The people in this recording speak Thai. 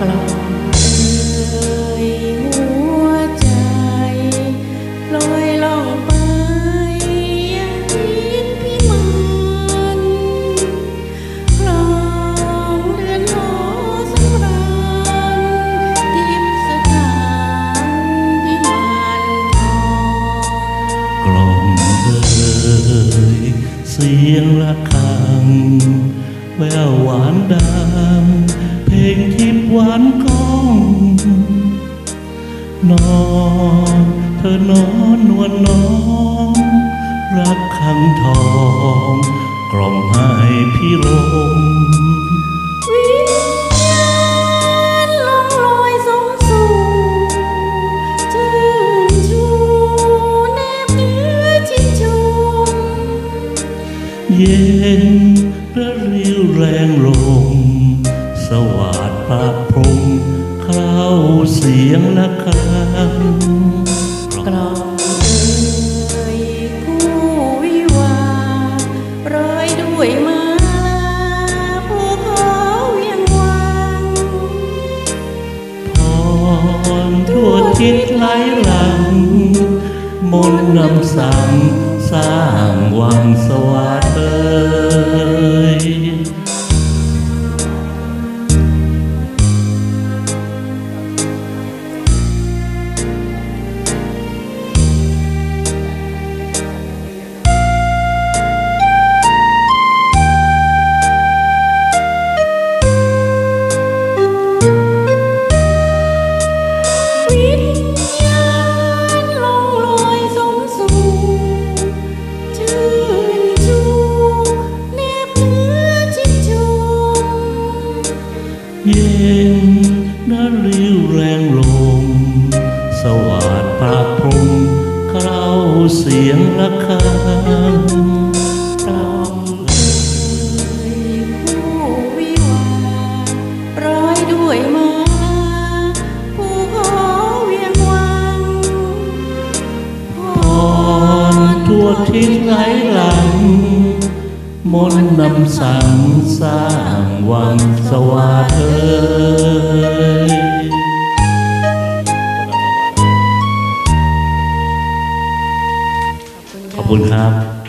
กลองเอ่ยหัวใจลอยล่องไปยังทิศพิมานคลองเรือนหอสำราญทิพย์สถานพิมานทองกล่อมเอ่ยเสียงระฆังแววหวานดังเพลงทิพย์ หวานก้อง นอนเธอนอนนวลน้อง รักขังทอง กล่อมให้พี่ลมวิญญาณลองลอยสงสู่ชื่นชูแนบเนื้อชิดชุมเย็นระริวแรงลม ปราบพรมเข้าเสียงระฆังกลอมเอ่ยคู่วิวาห์ร้อยด้วยมาลาผู้เวียงวังพรทั่วทิศไหลหลัง มนต์นำสั่งสร้างวังสวัสดิ์ เย็นนริวแรงลม สวาดปราพรมเข้าเสียงระฆังกล่อมเอ่ยคู่วิวาห์ร้อยด้วยมาผู้ขอเวียงวังพพรทั่วทิศไหลหลัง มนนำสั่งสร้างวังสวัสดิ์เอ่ยขอบคุณครับ